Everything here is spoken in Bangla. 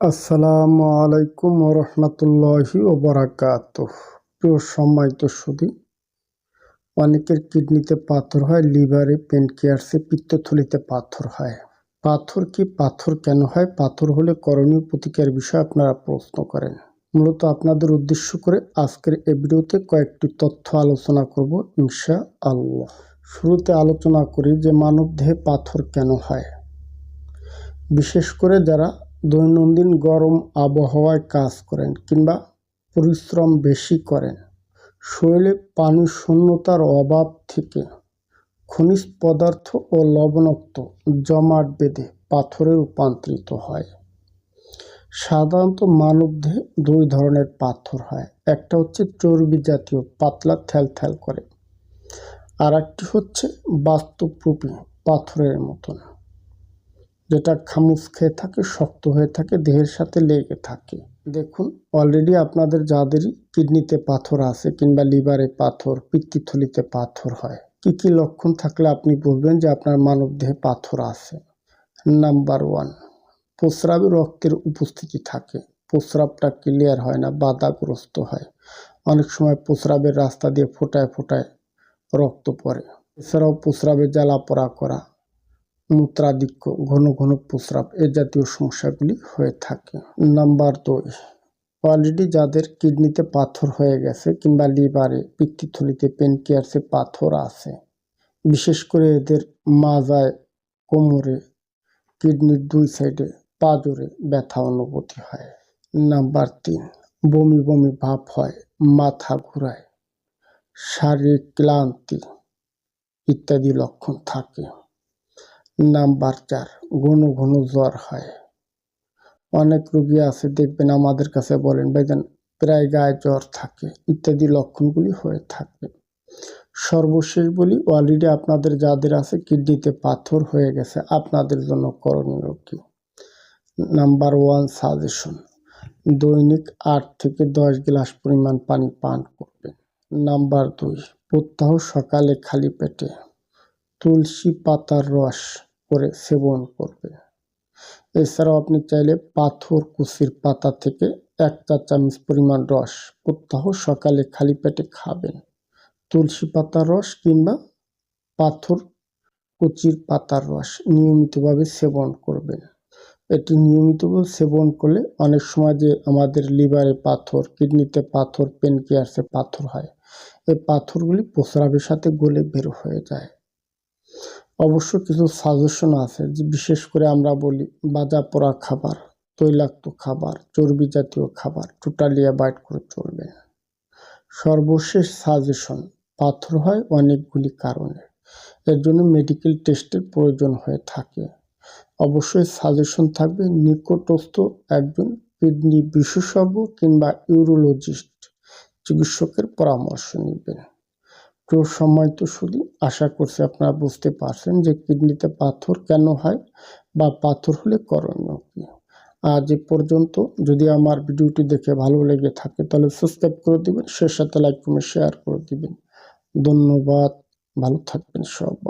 আসসালামু আলাইকুম রহমতুল্লাহি ওবরাকাত প্রিয় সম্মানিত সুদী অনেকের কিডনিতে পাথর হয়, লিভারে পেনকিয়ার্সে পিত্তথলিতে পাথর হয়। পাথর কি পাথর কেন হয়? পাথর হলে করণীয় প্রতিকার বিষয়ে আপনারা প্রশ্ন করেন। মূলত আপনাদের উদ্দেশ্য করে আজকের এই ভিডিওতে কয়েকটি তথ্য আলোচনা করব ইনশা আল্লাহ শুরুতে আলোচনা করি যে মানব দেহে পাথর কেন হয়। বিশেষ করে যারা দৈনন্দিন গরম আবহাওয়ায় কাজ করেন কিংবা পরিশ্রম বেশি করেন। শরীরে পানি শূন্যতার অভাব থেকে খনিজ পদার্থ ও লবণাক্ত জমাট বেঁধে পাথরে রূপান্তরিত হয়। সাধারণত মানবদেহে দুই ধরনের পাথর হয়। একটা হচ্ছে চর্বি জাতীয়, পাতলা থ্যাল করে। আর একটি হচ্ছে বাস্তবরূপী পাথরের মতন। যেটা খামুচ খেয়ে থাকে, শক্ত হয়ে থাকে, দেহের সাথে লেগে থাকে। দেখুন অলরেডি আপনাদের যাদেরই কিডনিতে পাথর আছে কিংবা লিভারে পাথর, পিত্তিথলিতে পাথর হয়, কি কি লক্ষণ থাকলে আপনি বলবেন যে আপনার মানব দেহে পাথর আছে? নাম্বার ওয়ান প্রস্রাবে রক্তের উপস্থিতি থাকে। প্রস্রাবটা ক্লিয়ার হয় না, বাধাগ্রস্ত হয়। অনেক সময় প্রস্রাবের রাস্তা দিয়ে ফোটায় ফোটায় রক্ত পড়ে। এছাড়াও প্রস্রাবে জ্বালা পড়া করা মূত্রাধিক্য, ঘন ঘন প্রস্রাব এ জাতীয় সমস্যাগুলি হয়ে থাকে। নাম্বার দুই অলরেডি যাদের কিডনিতে পাথর হয়ে গেছে কিংবা লিভারে, পিত্তিথলিতে পেনকিয়ার্সে পাথর আছে, বিশেষ করে এদের মাজায়, কোমরে, কিডনির দুই সাইডে পা পাজরে ব্যথা অনুভূতি হয়। নাম্বার তিন, বমি বমি ভাব হয়, মাথা ঘুরায়, শারীরিক ক্লান্তি ইত্যাদি লক্ষণ থাকে। নাম্বার চার, ঘন ঘন জ্বর হয়। অনেক রুগী আছে, দেখবেন আমাদের কাছে বলেন, ভাইজান, প্রায় গায়ে জ্বর থাকে। ইত্যাদি লক্ষণগুলি হয়ে থাকে। সর্বশেষ বলি অলরেডি আপনাদের যাদের আছে, কিডনিতে পাথর হয়ে গেছে, আপনাদের জন্য করণীয় কি? Number one, suggestion. দৈনিক আট থেকে দশ গ্লাস পরিমাণ পানি পান করবেন। নাম্বার দুই, প্রত্যাহ সকালে খালি পেটে। তুলসী পাতার রস। করে সেবন করবে। এছাড়াও আপনি চাইলে পাথর কুচির পাতা থেকে এক চা চামচ পরিমাণ রস প্রত্যাহ সকালে খালি পেটে খাবেন। তুলসী পাতার রস কিংবা পাথর, কুচির পাতার রস নিয়মিতভাবে সেবন করবেন। এটি নিয়মিতভাবে সেবন করলে অনেক সময় যে আমাদের লিভারে পাথর, কিডনিতে পাথর পেনকিয়ার্সে পাথর হয়, এই পাথরগুলি প্রস্রাবের সাথে গলে বের হয়ে যায়। অবশ্য কিছু সাজেশন আছে যে বিশেষ করে আমরা বলি বাজা পোড়া খাবার, তৈলাক্ত খাবার, চর্বি জাতীয় খাবার টোটালি অ্যাভয়েড করে চলবে। সর্বশেষ সাজেশন পাথর হয় অনেকগুলি কারণে। এর জন্য মেডিকেল টেস্টের প্রয়োজন হয়ে থাকে। অবশ্যই সাজেশন থাকবে নিকটস্থ একজন কিডনি বিশেষজ্ঞ কিংবা ইউরোলজিস্ট চিকিৎসকের পরামর্শ নেবেন। তো শুধু আশা করছি আপনারা বুঝতে পারছেন যে কিডনিতে পাথর কেন হয় বা পাথর হলে করণীয় কী। আজ এ পর্যন্ত যদি আমার ভিডিওটি দেখে ভালো লেগে থাকে তাহলে সাবস্ক্রাইব করে দিবেন, সে সাথে লাইক, কমেন্ট, শেয়ার করে দিবেন। ধন্যবাদ, ভালো থাকবেন সবাই।